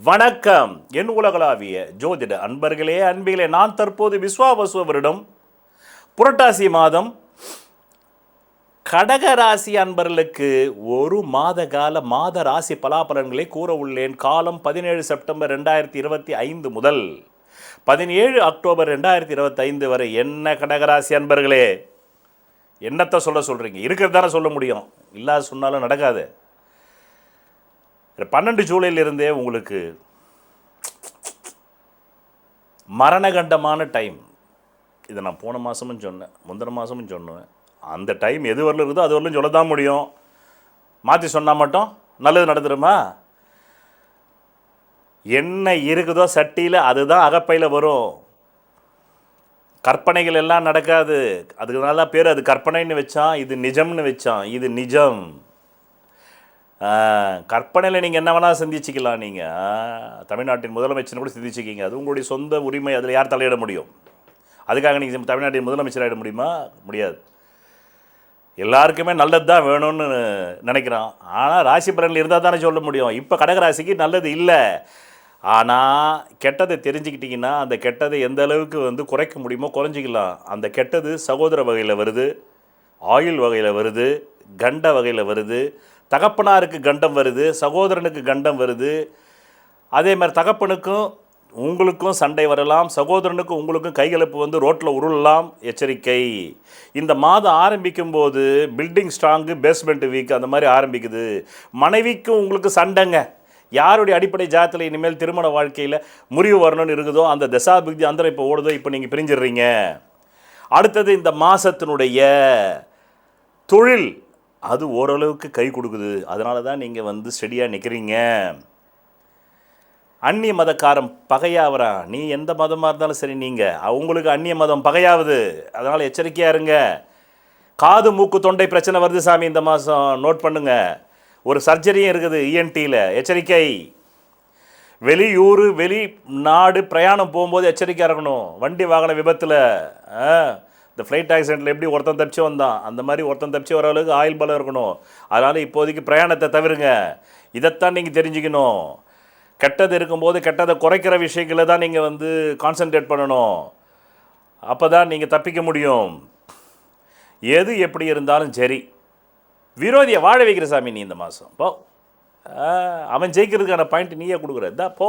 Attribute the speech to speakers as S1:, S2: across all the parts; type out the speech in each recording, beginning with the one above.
S1: வணக்கம். என் உலகளாவிய ஜோதிட அன்பர்களே அன்பிகளே நான் தற்போது விஸ்வாவசு வருடம் புரட்டாசி மாதம். கடகராசி அன்பர்களுக்கு ஒரு மாத கால மாத ராசி பலாபலன்களை கூற உள்ளேன். காலம் பதினேழு செப்டம்பர் ரெண்டாயிரத்தி இருபத்தி ஐந்து முதல் பதினேழு அக்டோபர் ரெண்டாயிரத்தி இருபத்தைந்து வரை. என்ன கடகராசி அன்பர்களே? என்னத்தை சொல்ல சொல்கிறீங்க இருக்கிறது தானே சொல்ல முடியும். இல்லாத சொன்னாலும் நடக்காது. பன்னெண்டு ஜூலையிலிருந்தே உங்களுக்கு மரணகண்டமான டைம். இதை நான் போன மாதமும் சொன்னேன் முந்தின மாதமும் சொன்னேன். அந்த டைம் எது வரல இருக்குதோ அது வரலும் சொல்ல தான் முடியும். மாற்றி சொன்னால் மட்டும் நல்லது நடந்துருமா? என்ன இருக்குதோ சட்டியில் அதுதான் அகப்பையில் வரும். கற்பனைகள் எல்லாம் நடக்காது. அதுக்கு நல்லா பேர் அது கற்பனைன்னு வச்சான் இது நிஜம்னு வச்சான் இது நிஜம். கற்பனையில் நீங்கள் என்ன வேணால் சிந்திச்சிக்கலாம் நீங்கள் தமிழ்நாட்டின் முதலமைச்சர் கூட சிந்திச்சிக்கிங்க. அது உங்களுடைய சொந்த உரிமை அதில் யார் தலையிட முடியும்? அதுக்காக நீங்கள் தமிழ்நாட்டின் முதலமைச்சராகிட முடியுமா? முடியாது. எல்லாருக்குமே நல்லது தான் வேணும்னு நினைக்கிறான். ஆனால் ராசி பலனில் இருந்தால் தானே சொல்ல முடியும். இப்போ கடகராசிக்கு நல்லது இல்லை. ஆனால் கெட்டதை தெரிஞ்சுக்கிட்டிங்கன்னா அந்த கெட்டதை எந்த அளவுக்கு வந்து குறைக்க முடியுமோ குறைஞ்சிக்கலாம். அந்த கெட்டது சகோதர வகையில் வருது ஆயுள் வகையில் வருது கண்ட வகையில் வருது தகப்பனாருக்கு கண்டம் வருது சகோதரனுக்கு கண்டம் வருது. அதே மாதிரி தகப்பனுக்கும் உங்களுக்கும் சண்டை வரலாம். சகோதரனுக்கும் உங்களுக்கும் கைகலப்பு வந்து ரோட்டில் உருளலாம். எச்சரிக்கை. இந்த மாதம் ஆரம்பிக்கும் போது பில்டிங் ஸ்ட்ராங்கு பேஸ்மெண்ட் வீக் அந்த மாதிரி ஆரம்பிக்குது. மனைவிக்கும் உங்களுக்கு சண்டைங்க. யாருடைய அடிப்படை ஜாத்தில் இனிமேல் திருமண வாழ்க்கையில் முறிவு வரணும்னு இருக்குதோ அந்த தசாபிக்தி அந்த இப்போ ஓடுதோ இப்போ நீங்கள் பிரிஞ்சிடுறீங்க. அடுத்தது இந்த மாதத்தினுடைய தொழில். அது ஓரளவுக்கு கை கொடுக்குது. அதனால தான் நீங்கள் வந்து ஸ்டெடியாக நிற்கிறீங்க அந்நிய மதக்காரன் பகையாகிறான் நீ எந்த மதமாக இருந்தாலும் சரி நீங்கள் அவங்களுக்கு அந்நிய மதம் பகையாகுது அதனால் எச்சரிக்கையாக இருங்க. காது மூக்கு தொண்டை பிரச்சனை வருது சாமி இந்த மாதம் நோட் பண்ணுங்க. ஒரு சர்ஜரியும் இருக்குது இஎன்டியில் எச்சரிக்கை. வெளியூர் வெளி நாடு பிரயாணம் போகும்போது எச்சரிக்கையாக இருக்கணும். வண்டி வாகன விபத்தில். இந்த ஃப்ளைட் ஆக்சிடெண்ட்டில் எப்படி ஒருத்தன் தப்பிச்சு வந்தான்? அந்த மாதிரி ஒருத்தன் தப்பிச்சு வர அளவுக்கு ஆயில் பலம் இருக்கணும். அதனால் இப்போதைக்கு பிரயாணத்தை தவிருங்க. இதைத்தான் நீங்கள் தெரிஞ்சுக்கணும். கெட்டது இருக்கும்போது கெட்டதை குறைக்கிற விஷயங்களை தான் நீங்கள் வந்து கான்சென்ட்ரேட் பண்ணணும். அப்போ தான் நீங்கள் தப்பிக்க முடியும். எது எப்படி இருந்தாலும் சரி. விரோதியை வாழ வைக்கிற சாமி நீ இந்த மாதம் போ. அவன் ஜெயிக்கிறதுக்கான பாயிண்ட் நீயே கொடுக்குற. இதா போ.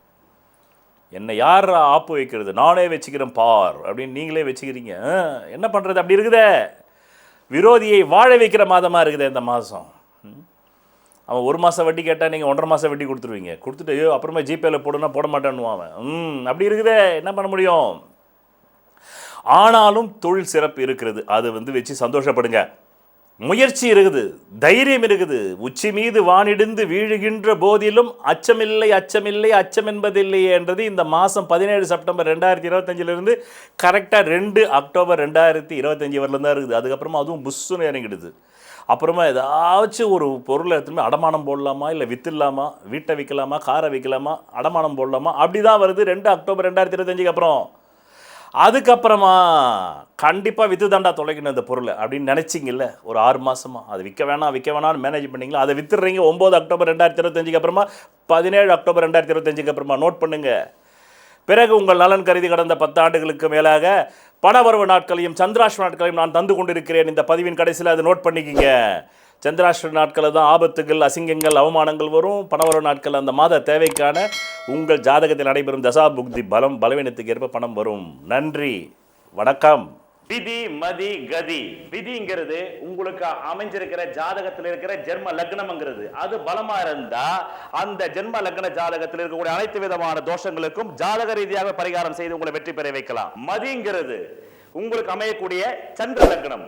S1: என்னை யார் ஆப்பு வைக்கிறது? நானே வச்சுக்கிறேன் பார். அப்படின்னு நீங்களே வச்சுக்கிறீங்க. என்ன பண்ணுறது அப்படி இருக்குதே. விரோதியை வாழ வைக்கிற மாதமாக இருக்குதே இந்த மாதம். அவன் ஒரு மாதம் வட்டி கேட்டால் நீங்கள் ஒன்றரை மாதம் வட்டி கொடுத்துருவீங்க. கொடுத்துட்டு ஐயோ அப்புறமா ஜிபேயில் போடுனா போட மாட்டேன்னுவான் அவன் ம் அப்படி இருக்குதே. என்ன பண்ண முடியும்? ஆனாலும் தொழில் சிறப்பு இருக்கிறது. அது வந்து வச்சு சந்தோஷப்படுங்க. முயற்சி இருக்குது தைரியம் இருக்குது. உச்சி மீது வானிடிந்து வீழுகின்ற போதிலும் அச்சமில்லை அச்சமில்லை அச்சம் என்பதில்லையே என்றது இந்த மாதம் பதினேழு செப்டம்பர் ரெண்டாயிரத்தி இருபத்தஞ்சிலிருந்து கரெக்டாக ரெண்டு அக்டோபர் ரெண்டாயிரத்தி இருபத்தஞ்சி வரலாம் தான் இருக்குது. அதுக்கப்புறமா அதுவும் புஷ்ஷுன்னு இறங்கிடுது. அப்புறமா ஏதாச்சும் ஒரு பொருளை எடுத்துமே அடமானம் போடலாமா இல்லை வித்துடலாமா வீட்டை விற்கலாமா காரை விற்கலாமா அடமானம் போடலாமா? அப்படி தான் வருது ரெண்டு அக்டோபர் ரெண்டாயிரத்தி இருபத்தஞ்சுக்கு அப்புறம். அதுக்கப்புறமா கண்டிப்பாக வித்து தாண்டா தொலைக்கணும் இந்த பொருளை அப்படின்னு நினச்சிங்கல்ல? ஒரு ஆறு மாதமாக அது விற்க வேணாம் விற்க வேணாம்னு மேனேஜ் பண்ணிங்களா? அதை வித்துடுறீங்க. ஒம்பது அக்டோபர் ரெண்டாயிரத்தி இருபத்தஞ்சுக்கு அப்புறமா பதினேழு அக்டோபர் ரெண்டாயிரத்தி இருபத்தஞ்சுக்கு அப்புறமா நோட் பண்ணுங்கள் பிறகு உங்கள் நலன் கருதி கடந்த பத்தாண்டுகளுக்கு மேலாக பணவரவு நாட்களையும் சந்திராஷ் நாட்களையும் நான் தந்து கொண்டிருக்கிறேன். இந்த பதிவின் கடைசியில் அதை நோட் பண்ணிக்கிங்க. சந்திராஷ்டிர நாட்களில் தான் ஆபத்துகள் அசிங்கங்கள் அவமானங்கள் வரும். பணவர நாட்கள் அந்த மாத தேவைக்கான உங்கள் ஜாதகத்தில் நடைபெறும் தசா புக்தி பலம் பலவீனத்துக்கு ஏற்ப பணம் வரும். நன்றி. வணக்கம். விதி மதி கதி. விதிங்கிறது உங்களுக்கு அமைஞ்சிருக்கிற ஜாதகத்தில் இருக்கிற ஜென்ம லக்னம்ங்கிறது. அது பலமா இருந்தா அந்த ஜென்ம லக்ன ஜாதகத்தில் இருக்கக்கூடிய அனைத்து விதமான தோஷங்களுக்கும் ஜாதக ரீதியாக பரிகாரம் செய்து உங்களை வெற்றி பெற வைக்கலாம். மதிங்கிறது உங்களுக்கு அமையக்கூடிய சந்திர லக்னம்.